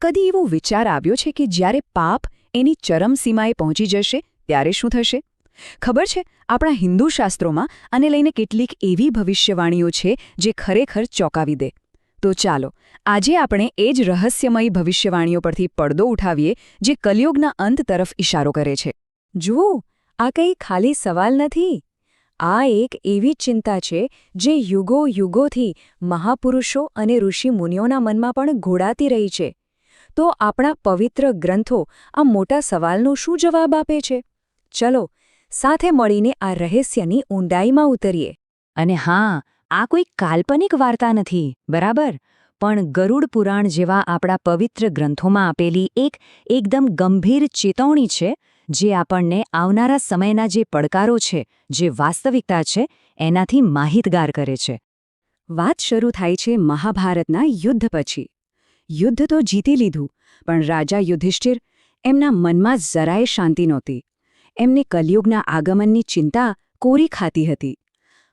કદી એવો વિચાર આવ્યો છે કે જ્યારે પાપ એની ચરમસીમાએ પહોંચી જશે, ત્યારે શું થશે? ખબર છે, આપણા હિન્દુ શાસ્ત્રોમાં આને લઈને કેટલીક એવી ભવિષ્યવાણીઓ છે જે ખરેખર ચોંકાવી દે. તો ચાલો, આજે આપણે એ જ રહસ્યમય ભવિષ્યવાણીઓ પરથી પડદો ઉઠાવીએ જે કલયુગના અંત તરફ ઇશારો કરે છે. જુઓ, આ કંઈ ખાલી સવાલ નથી. આ એક એવી ચિંતા છે જે યુગો યુગોથી મહાપુરુષો અને ઋષિમુનિઓના મનમાં પણ ઘોડાતી રહી છે. તો આપણા પવિત્ર ગ્રંથો આ મોટા સવાલનો શું જવાબ આપે છે? ચલો, સાથે મળીને આ રહસ્યની ઊંડાઈમાં ઉતરીએ. અને હા, આ કોઈ કાલ્પનિક વાર્તા નથી, બરાબર? પણ ગરુડ પુરાણ જેવા આપણા પવિત્ર ગ્રંથોમાં આપેલી એક એકદમ ગંભીર ચેતવણી છે, જે આપણને આવનારા સમયના જે પડકારો છે, જે વાસ્તવિકતા છે, એનાથી માહિતગાર કરે છે. વાત શરૂ થાય છે મહાભારતના યુદ્ધ પછી. યુદ્ધ તો જીતી લીધું, પણ રાજા યુધિષ્ઠિર એમના મનમાં જરાય શાંતિ નહોતી. એમને કલયુગના આગમનની ચિંતા કોરી ખાતી હતી.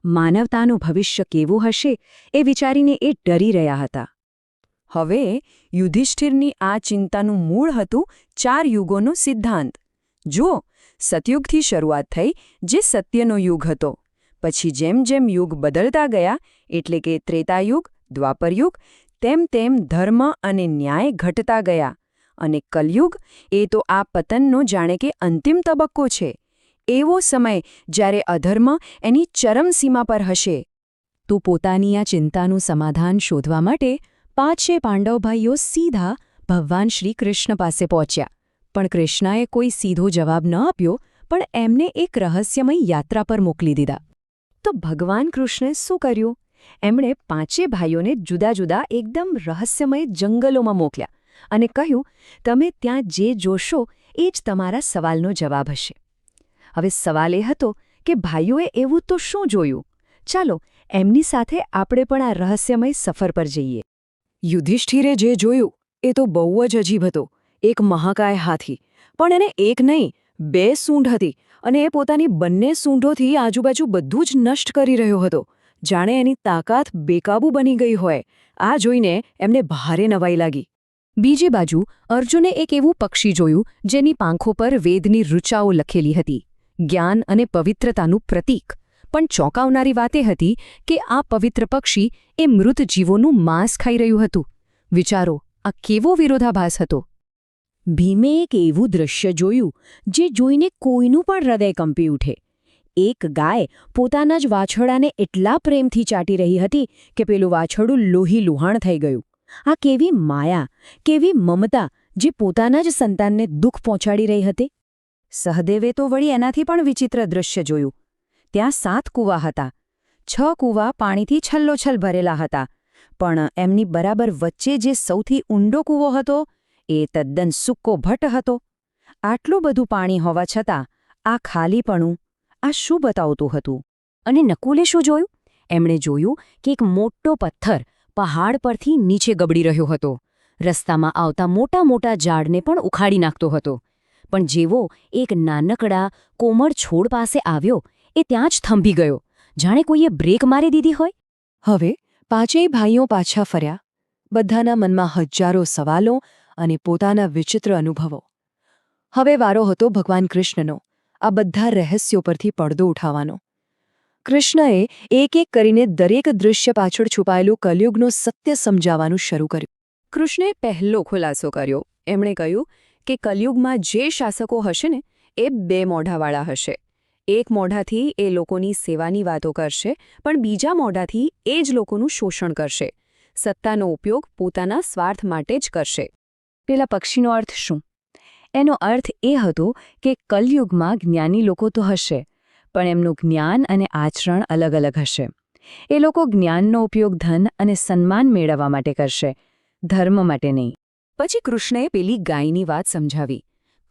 માનવતાનું ભવિષ્ય કેવું હશે એ વિચારીને એ ડરી રહ્યા હતા. હવે યુધિષ્ઠિરની આ ચિંતાનું મૂળ હતું ચાર યુગોનો સિદ્ધાંત. જો સતયુગથી શરૂઆત થઈ, જે સત્યનો યુગ હતો. પછી જેમ જેમ યુગ બદલતા ગયા, એટલે કે ત્રેતાયુગ, દ્વાપરયુગ તેમ તેમ ધર્મ અને ન્યાય ઘટતા ગયા અને કલયુગ એ તો આ પતનનો જાણે કે અંતિમ તબક્કો છે. એવો સમય જ્યારે અધર્મ એની ચરમસીમા પર હશે. તું પોતાની આ ચિંતાનું સમાધાન શોધવા માટે પાંચે પાંડવભાઈઓ સીધા ભગવાન શ્રી કૃષ્ણ પાસે પહોંચ્યા. પણ કૃષ્ણાએ કોઈ સીધો જવાબ ન આપ્યો, પણ એમને એક રહસ્યમય યાત્રા પર મોકલી દીધા. તો ભગવાન કૃષ્ણે શું કર્યું? એમણે પાંચે ભાઈઓને જુદા જુદા એકદમ રહસ્યમય જંગલોમાં મોકલ્યા અને કહ્યું, તમે ત્યાં જે જોશો, એ જ તમારા સવાલનો જવાબ હશે. હવે સવાલ એ હતો કે ભાઈઓએ એવું તો શું જોયું? ચાલો, એમની સાથે આપણે પણ આ રહસ્યમય સફર પર જઈએ. યુધિષ્ઠિરે જે જોયું, એ તો બહુ જ અજીબ હતો. એક મહાકાય હાથી. પણ એને એક નહીં, બે સૂંઢ હતી અને એ પોતાની બંને સૂંઢોથી આજુબાજુ બધું જ નષ્ટ કરી રહ્યો હતો. જાણે એની તાકાત બેકાબુ બની ગઈ હોય. આ જોઈને એમને ભારે નવાઈ લાગી. બીજી બાજુ અર્જુને એક એવું પક્ષી જોયું, જેની પાંખો પર વેદની ઋચાઓ લખેલી હતી. જ્ઞાન અને પવિત્રતાનું પ્રતીક. પણ ચોંકાવનારી વાત એ હતી કે આ પવિત્ર પક્ષી એ મૃત જીવોનું માંસ ખાઈ રહ્યું હતું. વિચારો, આ કેવો વિરોધાભાસ હતો? ભીમે એક એવું દૃશ્ય જોયું, જે જોઈને કોઈનું પણ હૃદય કંપી ઉઠે. એક ગાય પોતાના જ વાછોડાને એટલા પ્રેમથી ચાટી રહી હતી કે પેલું વાછોડું લોહી લુહાણ થઈ ગયું. આ કેવી માયા, કેવી મમતા જે પોતાના જ સંતાનને દુઃખ પહોંચાડી રહી હતી. સહદેવે તો વળી એનાથી પણ વિચિત્ર દૃશ્ય જોયું. ત્યાં સાત કૂવા હતા. છ કૂવા પાણીથી છલ્લોછલ ભરેલા હતા. પણ એમની બરાબર વચ્ચે જે સૌથી ઊંડો કૂવો હતો, એ તદ્દન સૂકો ભટ્ટ હતો. આટલું બધું પાણી હોવા છતાં આ ખાલીપણું આ શું બતાવતું હતું? અને નકુલે શું જોયું? એમણે જોયું કે એક મોટો પથ્થર પહાડ પરથી નીચે ગબડી રહ્યો હતો. રસ્તામાં આવતા મોટા મોટા ઝાડને પણ ઉખાડી નાખતો હતો. પણ જેવો એક નાનકડા કોમળ છોડ પાસે આવ્યો, એ ત્યાં જ થંભી ગયો. જાણે કોઈએ બ્રેક મારી દીધી હોય? હવે પાંચેય ભાઈઓ પાછા ફર્યા. બધાના મનમાં હજારો સવાલો અને પોતાના વિચિત્ર અનુભવો. હવે વારો હતો ભગવાન કૃષ્ણનો. આ બધા રહસ્યો પરથી પડદો ઉઠાવવાનો. કૃષ્ણએ એક એક કરીને દરેક દૃશ્ય પાછળ છુપાયેલું કલયુગનો સત્ય સમજાવવાનું શરૂ કર્યું. કૃષ્ણે પહેલો ખુલાસો કર્યો. એમણે કહ્યું કે કલયુગમાં જે શાસકો હશે ને, એ બે મોઢાવાળા હશે. એક મોઢાથી એ લોકોની સેવાની વાતો કરશે, પણ બીજા મોઢાથી એ જ લોકોનું શોષણ કરશે. સત્તાનો ઉપયોગ પોતાના સ્વાર્થ માટે જ કરશે. પેલા પક્ષીનો અર્થ શું? એનો અર્થ એ હતો કે કલયુગમાં જ્ઞાની લોકો તો હશે, પણ એમનું જ્ઞાન અને આચરણ અલગ અલગ હશે. એ લોકો જ્ઞાનનો ઉપયોગ ધન અને સન્માન મેળવવા માટે કરશે, ધર્મ માટે નહીં. પછી કૃષ્ણએ પેલી ગાયની વાત સમજાવી.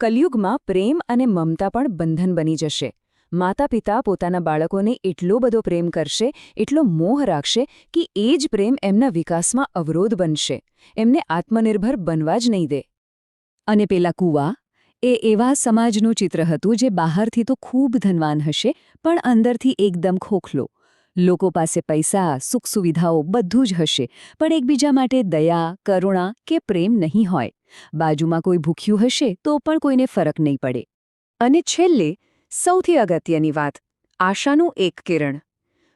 કલયુગમાં પ્રેમ અને મમતા પણ બંધન બની જશે. માતા પિતા પોતાના બાળકોને એટલો બધો પ્રેમ કરશે, એટલો મોહ રાખશે કે એ જ પ્રેમ એમના વિકાસમાં અવરોધ બનશે. એમને આત્મનિર્ભર બનવા જ નહીં દે. અને પેલા કૂવા એ એવા સમાજનું ચિત્ર હતું જે બહારથી તો ખૂબ ધનવાન હશે, પણ અંદરથી એકદમ ખોખલો. લોકો પાસે પૈસા સુખ સુવિધાઓ બધું જ હશે, પણ એકબીજા માટે દયા, કરુણા કે પ્રેમ નહીં હોય. બાજુમાં કોઈ ભૂખ્યું હશે તો પણ કોઈને ફરક નહીં પડે. અને છેલ્લે, સૌથી અગત્યની વાત, આશાનું એક કિરણ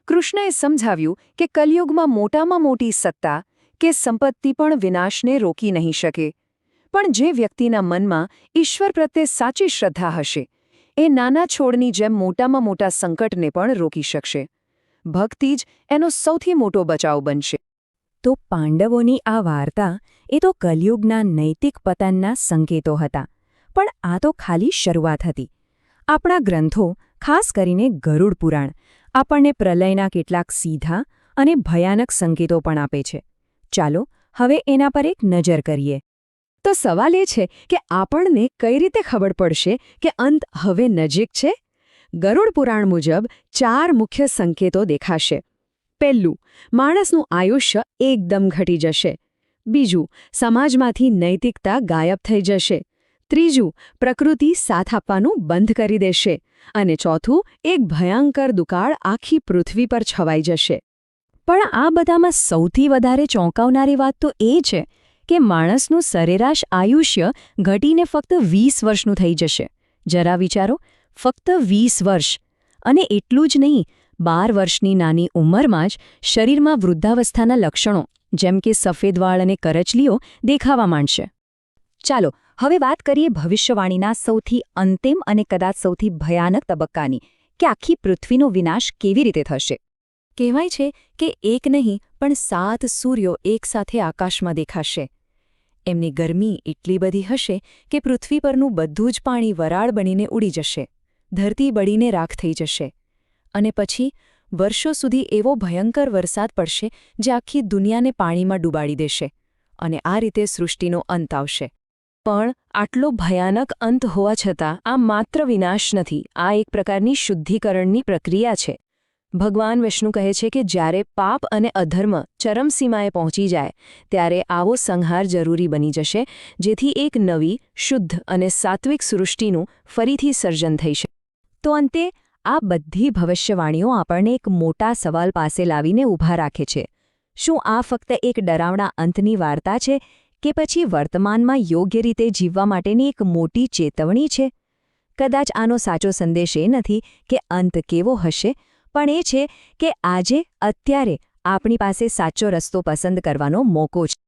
કૃષ્ણએ સમજાવ્યું કે કલયુગમાં મોટામાં મોટી સત્તા કે સંપત્તિ પણ વિનાશને રોકી નહીં શકે. પણ જે વ્યક્તિના મનમાં ઈશ્વર પ્રત્યે સાચી શ્રદ્ધા હશે, એ નાના છોડની જેમ મોટામાં મોટા સંકટને પણ રોકી શકશે. ભક્તિ જ એનો સૌથી મોટો બચાવ બનશે. તો પાંડવોની આ વાર્તા એ તો કલયુગના નૈતિક પતનના સંકેતો હતા, પણ આ તો ખાલી શરૂઆત હતી. આપણા ગ્રંથો, ખાસ કરીને ગરુડ પુરાણ, આપણને પ્રલયના કેટલાક સીધા અને ભયાનક સંકેતો પણ આપે છે. ચાલો, હવે એના પર એક નજર કરીએ. તો સવાલ એ છે કે આપણને કઈ રીતે ખબર પડશે કે અંત હવે નજીક છે? ગરુડ પુરાણ મુજબ ચાર મુખ્ય સંકેતો દેખાશે. પહેલું, માણસનું આયુષ્ય એકદમ ઘટી જશે. બીજું, સમાજમાંથી નૈતિકતા ગાયબ થઈ જશે. ત્રીજું, પ્રકૃતિ સાથ આપવાનું બંધ કરી દેશે. અને ચોથું, એક ભયંકર દુકાળ આખી પૃથ્વી પર છવાઈ જશે. પણ આ બધામાં સૌથી વધારે ચોંકાવનારી વાત તો એ છે કે માણસનું સરેરાશ આયુષ્ય ઘટીને ફક્ત વીસ વર્ષનું થઈ જશે. જરા વિચારો, ફક્ત વીસ વર્ષ. અને એટલું જ નહીં, બાર વર્ષની નાની ઉંમરમાં જ શરીરમાં વૃદ્ધાવસ્થાના લક્ષણો, જેમ કે સફેદ વાળ અને કરચલીઓ, દેખાવા માંડશે. ચાલો, હવે વાત કરીએ ભવિષ્યવાણીના સૌથી અંતિમ અને કદાચ સૌથી ભયાનક તબક્કાની, કે આખી પૃથ્વીનો વિનાશ કેવી રીતે થશે? કહેવાય છે કે એક નહીં, પણ સાત સૂર્યો એકસાથે આકાશમાં દેખાશે. એમની ગરમી એટલી બધી હશે કે પૃથ્વી પરનું બધું જ પાણી વરાળ બનીને ઉડી જશે. ધરતી બળીને રાખ થઈ જશે. અને પછી વર્ષો સુધી એવો ભયંકર વરસાદ પડશે જે આખી દુનિયાને પાણીમાં ડૂબાડી દેશે અને આ રીતે સૃષ્ટિનો અંત આવશે. પણ આટલો ભયાનક અંત હોવા છતાં આ માત્ર વિનાશ નથી, આ એક પ્રકારની શુદ્ધિકરણની પ્રક્રિયા છે. ભગવાન વિષ્ણુ કહે છે કે જ્યારે પાપ અને અધર્મ ચરમસીમાએ પહોંચી જાય, ત્યારે આવો સંહાર જરૂરી બની જશે, જેથી એક નવી, શુદ્ધ અને સાત્વિક સૃષ્ટિનું ફરીથી સર્જન થઈ શકે. તો અંતે, આ બધી ભવિષ્યવાણીઓ આપણને એક મોટા સવાલ પાસે લાવીને ઊભા રાખે છે. શું આ ફક્ત એક ડરાવણા અંતની વાર્તા છે કે પછી વર્તમાનમાં યોગ્ય રીતે જીવવા માટેની એક મોટી ચેતવણી છે? કદાચ આનો સાચો સંદેશ એ નથી કે અંત કેવો હશે પણ એ છે કે આજે અત્યારે આપણી પાસે સાચો રસ્તો પસંદ કરવાનો મોકો છે.